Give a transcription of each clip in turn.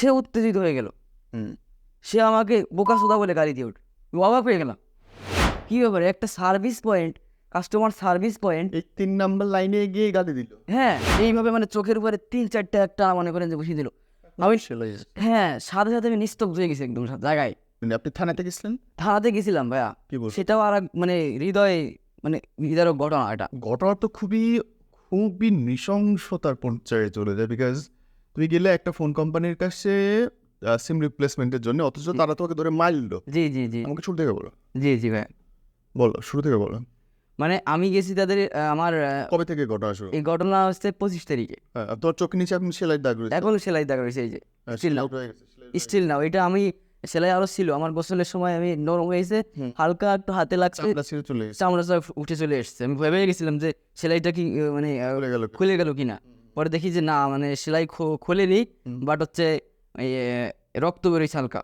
সে উত্তেজিত হয়ে গেল। হুম। সে আমাকে বোকা সোদা বলে গাড়ি দিয়ে উঠ অবাক হয়ে গেলাম। কী ব্যাপারে? একটা service point customer service point এই তিন নাম্বার লাইনে গিয়ে গালি দিল। হ্যাঁ এইভাবে মানে চোখের উপরে তিন চারটে একটা মনে করেন যে বসিয়ে দিল। আমি হ্যাঁ সাথে সাথে আমি নিস্তব্ধ হয়ে গেছি একদম জায়গায়। মানে আপনি থানাতে গেছিলেন? থানাতে গেছিলাম ভাইয়া। কি বলছেন? সেটাও আর মানে হৃদয়ে মানে হৃদয়ের ঘটনা এটা। ঘটনা তো খুবই খুবই নৃশংসতার পর্যায়ে চলে যায় বিকজ তুই গেলে একটা ফোন কোম্পানির কাছে সিম রিপ্লেসমেন্টের জন্য অথচ তারা তোকে ধরে মারলো। জি জি জি। আমাকে শুরু থেকে বলো। জি জি ভাই। বলো শুরু থেকে বলো। মানে আমি গেছি তাদের আমার কবে থেকে ঘটনা শুরু? এই ঘটনা হচ্ছে পঁচিশ তারিখে। হ্যাঁ, তোর চোখের নিচে আপনি সেলাই দাগ রয়েছে? এখন সেলাই দেখা রয়েছে এই যে স্টিল নাও। স্টিল নাও এটা আমি সেলাই আরও ছিল। আমার গোসলের সময় আমি নরম হয়েছে হালকা একটু হাতে লাগছে। চামড়া উঠে চলে এসছে। আমি ভেবে গেছিলাম যে সেলাইটা কি মানে খুলে গেল কিনা? পরে দেখি যে না মানে সেলাই খোলেনি। বাট হচ্ছে রক্ত বেরোইছে হালকা।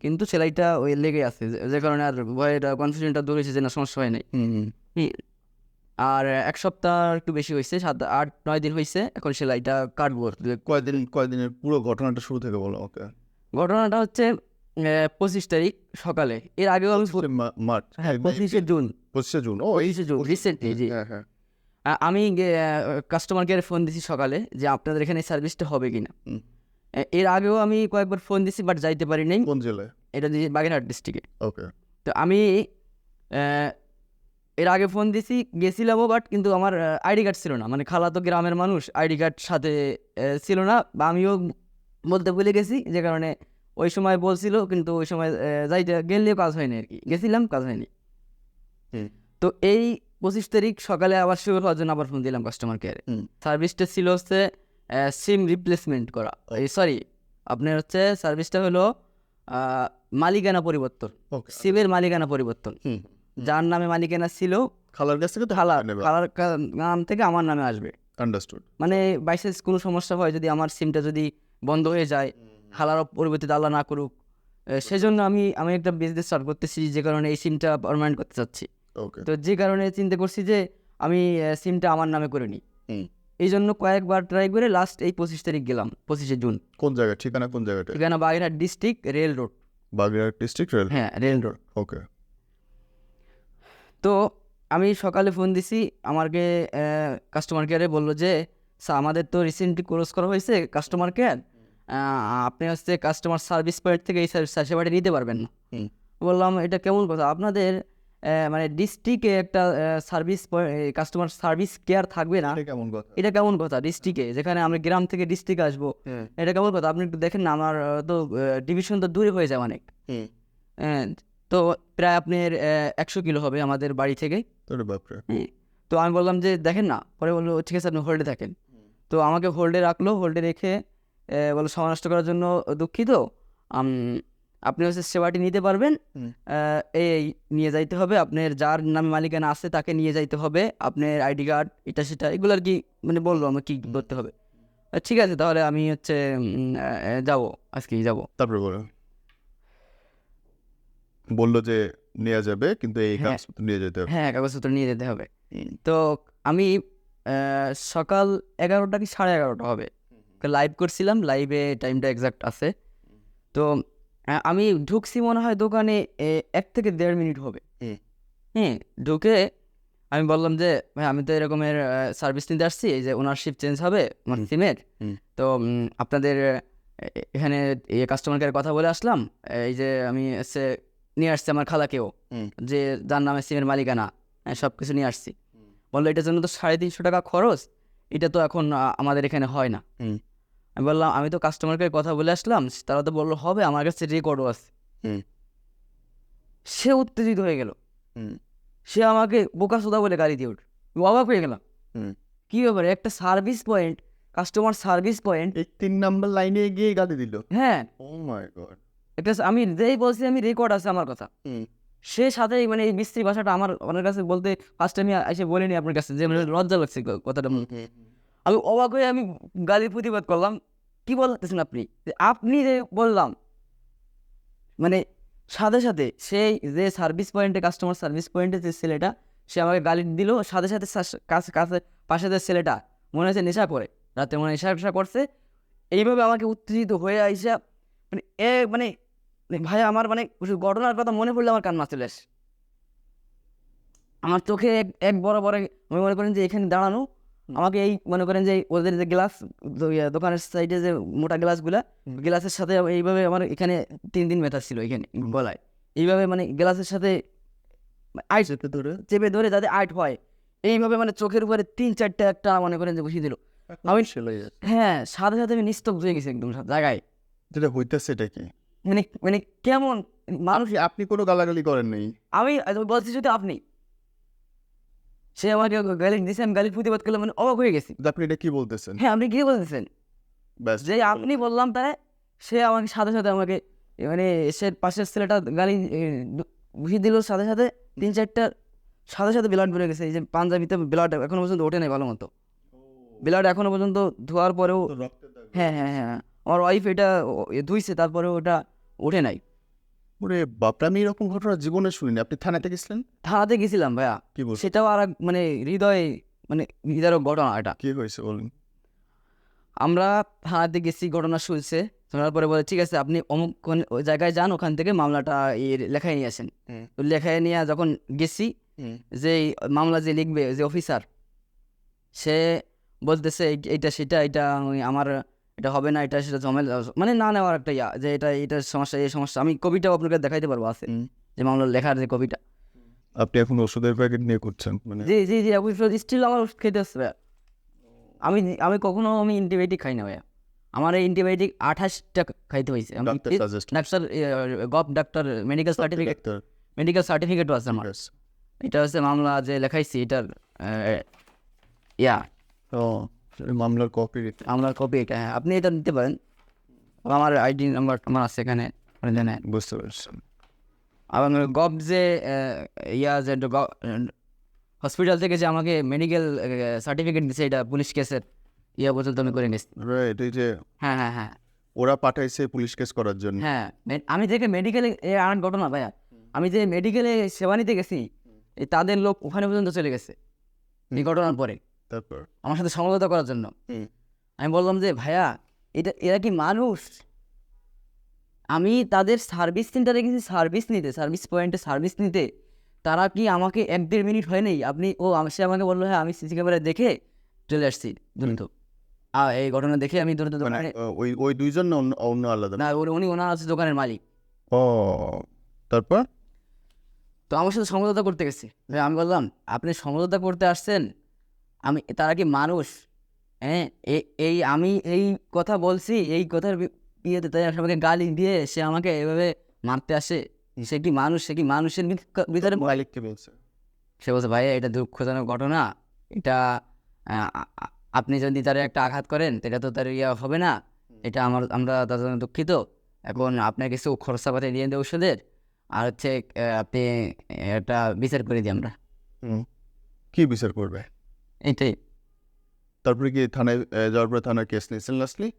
কিন্তু সেলাইটা ওই লেগে আছে যে- কারণে আর ভয়টা কনফিউশনটা দূর হয়েছে যে না সমস্যা হয় নাই। আর এক সপ্তাহ একটু বেশি হয়েছে সাত আট নয় দিন হয়েছে এখন সেলাইটা কাটবো কয়দিন কয়দিনের পুরো ঘটনাটা শুরু থেকে বলো ওকে ঘটনাটা হচ্ছে পঁচিশ তারিখ সকালে। এর আগেও আমি মার্চ হ্যাঁ পঁচিশে জুন। পঁচিশে জুন ও এই পঁচিশে জুন রিসেন্টলি জি। হ্যাঁ হ্যাঁ। আমি কাস্টমার কেয়ারে ফোন দিছি সকালে যে আপনাদের এখানে সার্ভিসটা হবে কিনা। হুম। এ- এর আগেও আমি কয়েকবার ফোন দিছি বাট যাইতে পারি নাই। কোন জেলায়? এটা দিয়ে বাগেরহাট ডিস্ট্রিক্টে ওকে। তো আমি এর আগে ফোন দিছি গেছিলামও বাট কিন্তু আমার আইডি কার্ড ছিল না। মানে খালা তো গ্রামের মানুষ আইডি কার্ড সাথে ছিল না। বা আমিও বলতে ভুলে গেছি যে কারণে ওই সময় বলছিল কিন্তু ওই সময় যাইতে গেলেও কাজ হয়নি আর কি। গেছিলাম কাজ হয়নি। হুম। তো এই পঁচিশ তারিখ সকালে আবার শিওর হওয়ার জন্য আবার ফোন দিলাম কাস্টমার কেয়ারে সার্ভিসটা ছিল হচ্ছে সিম রিপ্লেসমেন্ট করা। এই সরি আপনার হচ্ছে সার্ভিসটা হলো মালিকানা পরিবর্তন। সিমের মালিকানা পরিবর্তন। যার নামে মালিকানা ছিল খালার কাছ থেকে তো খালা খালার নাম থেকে আমার নামে আসবে। আন্ডারস্টুড মানে বাইসেন্স কোনো সমস্যা হয় যদি আমার সিমটা যদি বন্ধ হয়ে যায় খালার পরিবর্তে আল্লাহ না করুক সেজন্য আমি আমি একটা বিজনেস স্টার্ট করতেছি যে কারণে এই সিমটা পারমানেন্ট করতে চাচ্ছি। তো যে কারণে চিন্তা করছি যে আমি সিমটা আমার নামে করে নিই। এই জন্য কয়েকবার ট্রাই করে লাস্ট এই পঁচিশ তারিখ গেলাম পঁচিশে জুন। কোন জায়গা? ঠিকানা কোন জায়গাটা? ঠিকানা Bagerhat district rail road Bagerhat district rail হ্যাঁ রেল রোড ওকে তো আমি সকালে ফোন দিছি আমাকে কাস্টমার কেয়ারে বলল যে স্যার আমাদের তো রিসেন্টলি ক্লোজ করা হয়েছে কাস্টমার কেয়ার আপনি হচ্ছে কাস্টমার সার্ভিস পয়েন্ট থেকে এই সার্ভিস সেবাটা নিতে পারবেন না। হুম। বললাম এটা কেমন কথা? আপনাদের মানে ডিস্ট্রিক্টে একটা সার্ভিস কাস্টমার সার্ভিস কেয়ার থাকবে না। এটা কেমন কথা? এটা কেমন কথা? ডিস্ট্রিক্টে যেখানে আমি গ্রাম থেকে ডিস্ট্রিক্টে আসব। এটা কেমন কথা? আপনি একটু দেখেন না আমার তো ডিভিশন তো দূরে হয়ে যায় অনেক। তো প্রায় আপনার একশো কিলো হবে আমাদের বাড়ি থেকে। তো আমি বললাম যে দেখেন না পরে বলল ঠিক আছে আপনি হোল্ডে থাকেন। তো আমাকে হোল্ডে রাখল হোল্ডে রেখে এ, বলল সময় নষ্ট করার জন্য দুঃখিত। আপনি হচ্ছে সেবাটি নিতে পারবেন। এই নিয়ে যাইতে হবে। আপনার যার নামে মালিকানা আছে তাকে নিয়ে যাইতে হবে। আপনার আইডি কার্ড এটা সেটা এগুলো আর কি মানে বলল আমাকে কী করতে হবে। ঠিক আছে তাহলে আমি হচ্ছে যাব আজকেই যাব। তারপরে বলো বলল যে নেওয়া যাবে কিন্তু এই হ্যাঁ। কাজ নিয়ে যেতে হবে। হ্যাঁ কাগজপত্র নিয়ে যেতে হবে। তো আমি সকাল এগারোটা কি সাড়ে এগারোটা হবে? লাইভ করছিলাম লাইভে টাইমটা এক্সাক্ট আছে। তো আমি ঢুকছি মনে হয় দোকানে এক থেকে দেড় মিনিট হবে হুম। হুম ঢুকে আমি বললাম যে ভাই আমি তো এরকমের সার্ভিস নিতে আসছি এই যে ওনারশিপ চেঞ্জ হবে আমার সিমের তো আপনাদের এখানে কাস্টমার কেয়ার কথা বলে আসলাম এই যে আমি এসে নিয়ে আসছি আমার খালাকেও। যে যার নামে সিমের মালিকানা সব কিছু নিয়ে আসছি বলল এটার জন্য তো সাড়ে তিনশো টাকা খরচ এটা তো এখন আমাদের এখানে হয় না। আমি বললাম আমি তো কাস্টমারকে কথা বলে আসলাম তারা তো বলল হবে আমার কাছে রেকর্ডও আছে। হুম। সে উত্তেজিত হয়ে গেল। হুম। সে আমাকে বোকা সোদা বলে গাড়ি দিয়ে উঠ অবাক হয়ে গেলাম। হুম। কী ব্যাপারে? একটা service point customer service point তিন নাম্বার লাইনে গিয়ে গালি দিল? হ্যাঁ। ও মাই গড একটা আমি যেই বলছি আমি রেকর্ড আছে আমার কথা। হুম। সে সাথেই মানে এই মিস্ত্রি ভাষাটা আমার আমার কাছে বলতে ফার্স্ট আমি এসে বলিনি আপনার কাছে যে মানে লজ্জা লাগছে কথাটা। আমি অবাক হয়ে আমি গালির প্রতিবাদ করলাম। কি বলতেছেন আপনি? আপনি যে বললাম মানে সাথে সাথে সেই যে সার্ভিস পয়েন্টে কাস্টমার সার্ভিস পয়েন্টে যে ছেলেটা, সে আমাকে গালি দিল। সাথে সাথে কাছে কাছে, পাশে যে ছেলেটা, মনে হচ্ছে নেশা করে রাতে মনে নেশা টেশা করছে এইভাবে আমাকে উত্তেজিত হয়ে আইসা মানে এ মানে মানে ভাই আমার মানে ঘটনার কথা মনে পড়লে আমার কান্না চলে আসে। আমার চোখে এক এক বড় বড় আমি মনে করেন যে এখানে দাঁড়ানো আমাকে এই মনে করেন যে ওদের যে গ্লাস দোকানের সাইডে যে মোটা গ্লাসগুলা গ্লাসের সাথে এইভাবে আমার এখানে তিন দিন ব্যথা ছিল এখানে গলায়। এইভাবে মানে গ্লাসের সাথে আইট ধরে? চেপে ধরে যাতে আইট হয়। এইভাবে মানে চোখের উপরে তিন চারটে একটা মনে করেন যে বসিয়ে দিল। আমি হ্যাঁ সাথে সাথে আমি নিস্তব্ধ হয়ে গেছি একদম জায়গায়। যেটা হইতেছে এটা কি? মানে মানে কেমন? মানুষ আপনি কোনো গালাগালি করেন নাই? আমি আমি বলছি শুধু আপনি। সে আমাকে গালি দিয়েছে আমি গালির প্রতিবাদ করলাম মানে অবাক হয়ে গেছি। আপনি এটা কি বলতেছেন? হ্যাঁ আপনি কি বলতেছেন? যে আপনি বললাম তাই সে আমাকে সাথে সাথে আমাকে মানে সে পাশের ছেলেটা গালি বুঝিয়ে দিল সাথে সাথে তিন চারটা সাথে সাথে ব্লাড বেরো গেছে। এই যে পাঞ্জাবিতে ব্লাড এখনও পর্যন্ত ওঠে নাই ভালো মতো ব্লাড এখনও পর্যন্ত ধোয়ার পরেও হ্যাঁ হ্যাঁ হ্যাঁ আমার ওয়াইফ এটা ধুইছে তারপরে ওটা ওঠে নাই। ওরে বাপরে আমি এরকম ঘটনা জীবনে শুনিনি। আপনি থানাতে গেছিলেন? থানাতে গেছিলাম ভাইয়া। কি বলছেন? সেটাও আর এক মানে হৃদয় মানে হৃদয়ের ঘটনা এটা। কি হয়েছে বলুন। আমরা থানাতে গেছি ঘটনা শুনছে। শোনার পরে বলে ঠিক আছে আপনি অমুক কোন- ওই জায়গায় যান ওখান থেকে মামলাটা এই লেখায় নিয়ে আসেন। হুম। তো লেখায় নিয়ে যখন গেছি যে এই মামলা যে লিখবে যে অফিসার সে বলতেছে এই- এইটা সেটা এটা ওই আমার এটা হবে না এটা সেটা জমেল মানে না নেওয়ার একটা ইয়া যে এটা এটার সমস্যা এই সমস্যা আমি কবিটাও আপনাকে দেখাইতে পারব আছে যে মামলা লেখার যে কবিটা। আপনি এখন ওষুধের প্যাকেট নিয়ে করছেন মানে জি জি জি স্টিল আমার ওষুধ খেতে হচ্ছে ভাইয়া। আমি আমি কখনো আমি অ্যান্টিবায়োটিক খাই না ভাইয়া। আমার এই অ্যান্টিবায়োটিক আঠাশটা খাইতে হয়েছে। Doctor gov doctor medical certificate medical সার্টিফিকেটও আছে আমার। এটা হচ্ছে মামলা যে লেখাইছি এটার ইয়া। ও মামলার কপি মামলার কপি এটা হ্যাঁ। আপনি এটা নিতে পারেন। আমার আইডি নাম্বার আমার আছে এখানে জানেন। বুঝতে পারছি। আবার গভ যে ইয়া যে হসপিটাল থেকে যে আমাকে মেডিকেল সার্টিফিকেট দিছে এটা পুলিশ কেসের ইয়া পর্যন্ত আমি করে নিয়েছি। রাইট এই যে হ্যাঁ হ্যাঁ হ্যাঁ। ওরা পাঠাইছে পুলিশ কেস করার জন্য। হ্যাঁ আমি থেকে মেডিকেলে এ আর ঘটনা ভাইয়া আমি যে মেডিকেলে সেবা নিতে গেছি তাদের লোক ওখানে পর্যন্ত চলে গেছে এই ঘটনার পরে। তারপর? আমার সাথে সমঝোতা করার জন্য। আমি বললাম যে ভাইয়া এটা এরা কি মানুষ? আমি তাদের সার্ভিস সেন্টারে গেছি সার্ভিস নিতে সার্ভিস পয়েন্টে সার্ভিস নিতে। তারা কি আমাকে এক দেড় মিনিট হয় নাই? আপনি ও সে আমাকে বলল হ্যাঁ আমি সিসি ক্যামেরায় দেখে চলে আসছি আর এই ঘটনা দেখে আমি দ্রুত মানে দোকানে ওই ওই দুইজন অন্য আলাদা? না উনি- উনি ওনার আছে দোকানের মালিক। ও তারপর? তো আমার সাথে সমঝোতা করতে গেছে। আমি বললাম আপনি সমঝোতা করতে আসছেন আমি তারা কি মানুষ? হ্যাঁ এই আমি এই কথা বলছি এই কথার ইয়েতে তাই আমাকে গালি দিয়ে সে আমাকে এভাবে মারতে আসে। সে কি মানুষ? সে কি মানুষের ভিত- ভিতরে মালিককে বলছে? সে বলছে ভাই এটা দুঃখজনক ঘটনা। এটা আপনি যদি তার একটা আঘাত করেন এটা তো তার ইয়ে হবে না। এটা আমার আমরা তার জন্য দুঃখিত। এখন আপনার কিছু খরচাপাতি দিয়ে দেয় ওষুধের। আর হচ্ছে আপনি এটা বিচার করে দিই আমরা। কি বিচার করবে? এইটাই। তারপরে কি থানায় যাওয়ার পরে থানার কেস নিয়েছেন লাস্টলি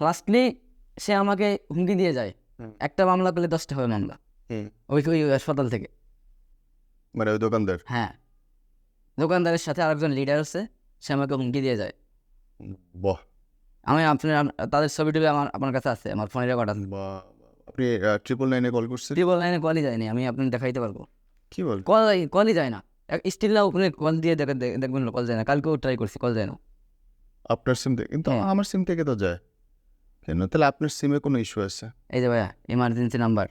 লাস্টলি সে আমাকে হুমকি দিয়ে যায়। একটা মামলা করলে দশটা হবে মামলা। ওই ওই হাসপাতাল থেকে। মানে ওই দোকানদার? হ্যাঁ। দোকানদারের সাথে আরেকজন লিডার আছে সে আমাকে হুমকি দিয়ে যায়। বাহ। আমি আপনার তাদের ছবি টবি আমার আমার কাছে আছে আমার ফোনে রেকর্ড আছে। বাহ আপনি ট্রিপল নাইনে কল করছেন? ট্রিপল লাইনে কলই যায়নি আমি আপনাকে দেখাইতে পারব। কি বল? কল কলই যায় না। স্টিল না ওখানে কল দিয়ে দেখে দে- দেখবেন কল যায় না। কালকেও ট্রাই করছি কল যায় না। আপনার সিম থেকে কিন্তু হ্যাঁ। আমার সিম থেকে তো যায়। কেন? তাহলে আপনার সিমে কোনো ইস্যু আছে? এই যে ভাইয়া ইমার্জেন্সি নাম্বার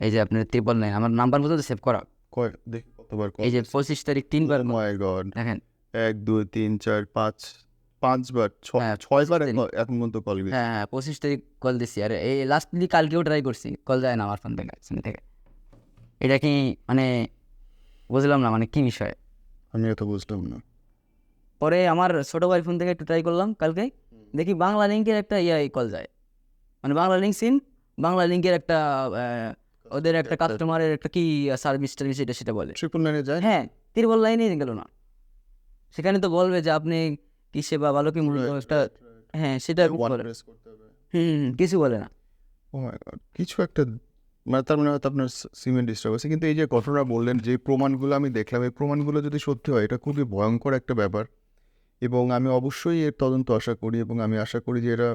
এই যে আপনার ট্রিপল নাইন আমার নাম্বার মতো সেভ করা। কয়? দেখি কতবার এই যে পঁচিশ তারিখ তিনবার মাই গড দেখেন। এক দুই তিন চার পাঁচ পাঁচবার হ্যাঁ, ছয়বার এখন- পর্যন্ত কল গেছে হ্যাঁ হ্যাঁ পঁচিশ তারিখ কল দিছি। আর এই লাস্টলি কালকেও ট্রাই করছি। কল যায় না আমার ফোন থেকে সিম থেকে। এটা কি মানে বুঝলাম না মানে কি বিষয়? আমি এত বুঝলাম না। পরে আমার ছোট ভাই ফোন থেকে একটু ট্রাই করলাম কালকে। দেখি বাংলা লিঙ্কের একটা ইয়ে কল যায়। মানে বাংলা লিঙ্ক সিন বাংলা লিঙ্কের একটা ওদের একটা কাস্টমারের একটা কি সার্ভিস টার্ভিস এটা সেটা বলে। ট্রিপল নাইনে যায়? হ্যাঁ তিরবল লাইনেই গেল না। সেখানে তো বলবে যে আপনি কি সেবা ভালো কি মূল্য একটা হ্যাঁ সেটা হুম হুম, কিছু বলে না। গড কিছু একটা মানে তার মানে হয়তো আপনার সিমেন্ট ডিস্টার্ব আছে কিন্তু এই যে ঘটনা বললেন, যে প্রমাণগুলো আমি দেখলাম, এই প্রমাণগুলো যদি সত্যি হয়, এটা খুবই ভয়ঙ্কর একটা ব্যাপার। এবং আমি অবশ্যই এর তদন্ত আশা করি এবং আমি আশা করি যে এরা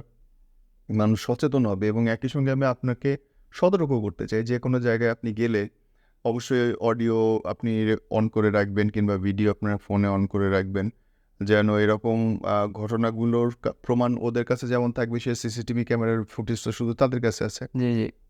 মানুষ সচেতন হবে এবং একই সঙ্গে আমি আপনাকে সতর্ক করতে চাই। যে কোনো জায়গায় আপনি গেলে অবশ্যই অডিও আপনি অন করে রাখবেন কিংবা ভিডিও আপনার ফোনে অন করে রাখবেন। যেন এরকম ঘটনাগুলোর প্রমাণ ওদের কাছে যেমন থাকবে সে সিসিটিভি ক্যামেরার ফুটেজ তো শুধু তাদের কাছে আছে।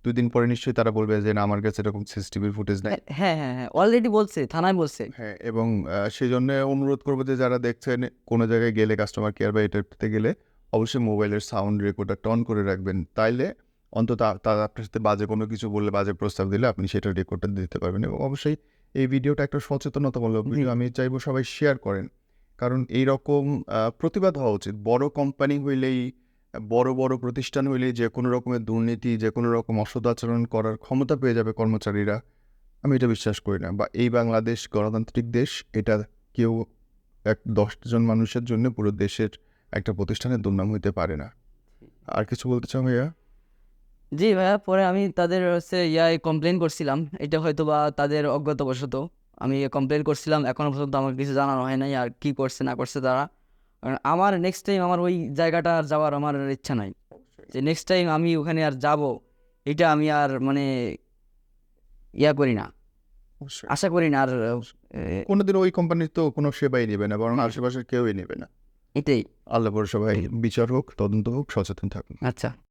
দুই দিন পরে নিশ্চয়ই তারা বলবে যে না আমার কাছে এরকম সিসিটিভির ফুটেজ নাই। হ্যাঁ হ্যাঁ হ্যাঁ অলরেডি বলছে থানায় বলছে। হ্যাঁ এবং সেই জন্য অনুরোধ করব যে যারা দেখছেন কোনো জায়গায় গেলে কাস্টমার কেয়ার বা এটাতে গেলে অবশ্যই মোবাইলের সাউন্ড রেকর্ডারটা অন করে রাখবেন। তাইলে অন্তত তারা আপনার সাথে বাজে কোনো কিছু বললে বাজে প্রস্তাব দিলে আপনি সেটা রেকর্ডটা দিতে পারবেন এবং অবশ্যই এই ভিডিওটা একটা সচেতনতামূলক ভিডিও আমি চাইব সবাই শেয়ার করেন। কারণ এই রকম প্রতিবাদ হওয়া উচিত। বড় কোম্পানি হইলেই, বড় বড় প্রতিষ্ঠান হইলেই যে কোনো রকমের দুর্নীতি, যে কোনো রকম অসদাচরণ করার ক্ষমতা পেয়ে যাবে কর্মচারীরা। আমি এটা বিশ্বাস করি না। বা এই বাংলাদেশ গণতান্ত্রিক দেশ, এটা কেউ এক দশজন মানুষের জন্য পুরো দেশের একটা প্রতিষ্ঠানের দুর্নাম হইতে পারে না। আর কিছু বলতে চাও ভাইয়া? জি ভাইয়া, পরে আমি তাদের হচ্ছে ইয়ায় কমপ্লেন করছিলাম। এটা হয়তো বা তাদের অজ্ঞাতবশত। আমি কমপ্লেন করছিলাম এখনও পর্যন্ত আমাকে কিছু জানানো হয় নাই আর কি করছে না করছে তারা। কারণ আমার নেক্সট টাইম আমার ওই জায়গাটা আর যাওয়ার আমার ইচ্ছা নাই। যে নেক্সট টাইম আমি ওখানে আর যাব এটা আমি আর মানে ইয়া করি না। আশা করি না আর কোনোদিন ওই কোম্পানির তো কোনো সেবাই নেবে না বরং আশেপাশের কেউই নেবে না। এটাই। আল্লাহ সবাই বিচার হোক তদন্ত হোক সচেতন থাকুন। আচ্ছা।